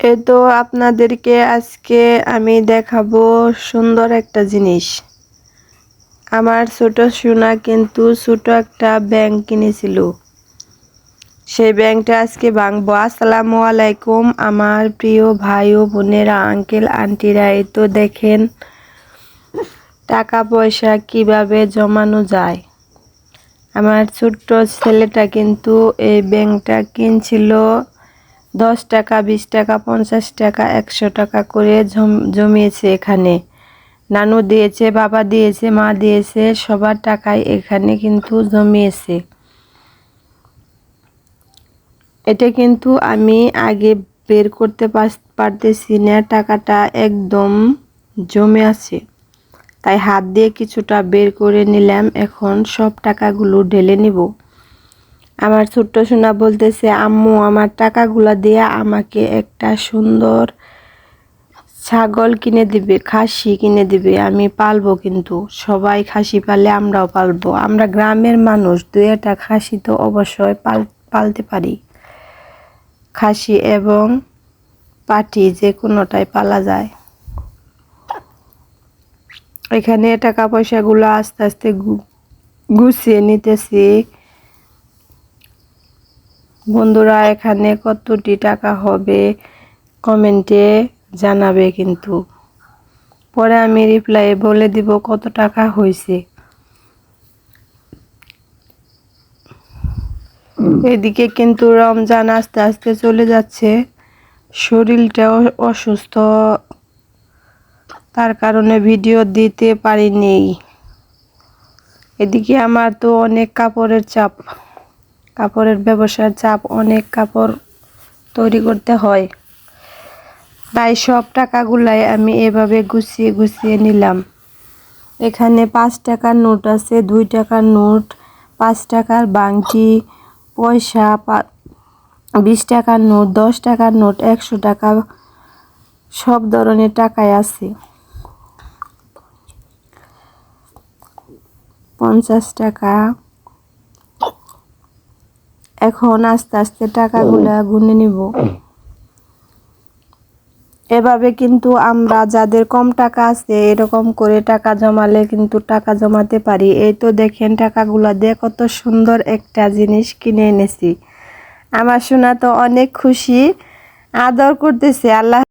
এই তো আপনাদেরকে আজকে আমি দেখাবো সুন্দর একটা জিনিস। আমার ছোট সোনা কিন্তু ছোট একটা ব্যাংক কিনেছিল। সেই ব্যাংকটা আজকে ভাঙবো। আসসালামু আলাইকুম, আমার প্রিয় ভাই ও বোনেরা, আঙ্কেল, আন্টিরা, এই তো দেখেন টাকা পয়সা কীভাবে জমানো যায়। আমার ছোট্ট ছেলেটা কিন্তু এই ব্যাংকটা কিনছিল দশ টাকা, বিশ টাকা, পঞ্চাশ টাকা, একশো টাকা করে জম- জমিয়েছে এখানে। নানু দিয়েছে, বাবা দিয়েছে, মা দিয়েছে, সবার টাকাই এখানে কিন্তু জমিয়েছে। এটা কিন্তু আমি আগে বের করতে পারতেছি না, টাকাটা একদম জমে আছে। তাই হাত দিয়ে কিছুটা বের করে নিলাম, এখন সব টাকাগুলো ঢেলে নিব। আমার ছোট্ট সোনা বলতেছে, আম্মু, আমার টাকাগুলো দিয়ে আমাকে একটা সুন্দর ছাগল কিনে দিবে, খাসি কিনে দিবে। আমি পালবো কিন্তু, সবাই খাসি পালে আমরাও পালবো। আমরা গ্রামের মানুষ দু একটা খাসি তো অবশ্যই পাল, পালতে পারি। খাসি এবং পাটি যে কোনোটাই পালা যায়। এখানে টাকা পয়সাগুলো আস্তে আস্তে গুছিয়ে নিতেছি। বন্ধুরা, এখানে কতটি টাকা হবে কমেন্টে জানাবে কিন্তু। পরে আমি রিপ্লাই বলে দিব কত টাকা হয়েছে এদিকে কিন্তু রমজান আস্তে আস্তে চলে যাচ্ছে। শরীরটাও অসুস্থ। তার কারণে ভিডিও দিতে পারিনি। এদিকে আমার তো অনেক কাপড়ের চাপ। কাপড়ের ব্যবসার চাপ অনেক কাপড় তৈরি করতে হয়। তাই সব টাকাগুলাই আমি এভাবে গুছিয়ে গুছিয়ে নিলাম। এখানে পাঁচ টাকার নোট আছে, দুই টাকার নোট, পাঁচ টাকার বাংটি, পয়সা বিশ টাকার নোট, দশ টাকার নোট, একশো টাকা, সব ধরনের টাকায় আছে। পঞ্চাশ টাকা এখন আস্তে আস্তে টাকাগুলা গুনে নিব। এভাবে কিন্তু আমরা যাদের কম টাকা আছে এরকম করে টাকা জমালে কিন্তু টাকা জমাতে পারি। এই তো দেখেন টাকাগুলা দিয়ে কত সুন্দর একটা জিনিস কিনে এনেছি। আমার শোনা তো অনেক খুশি। আদর করতেছে আল্লাহ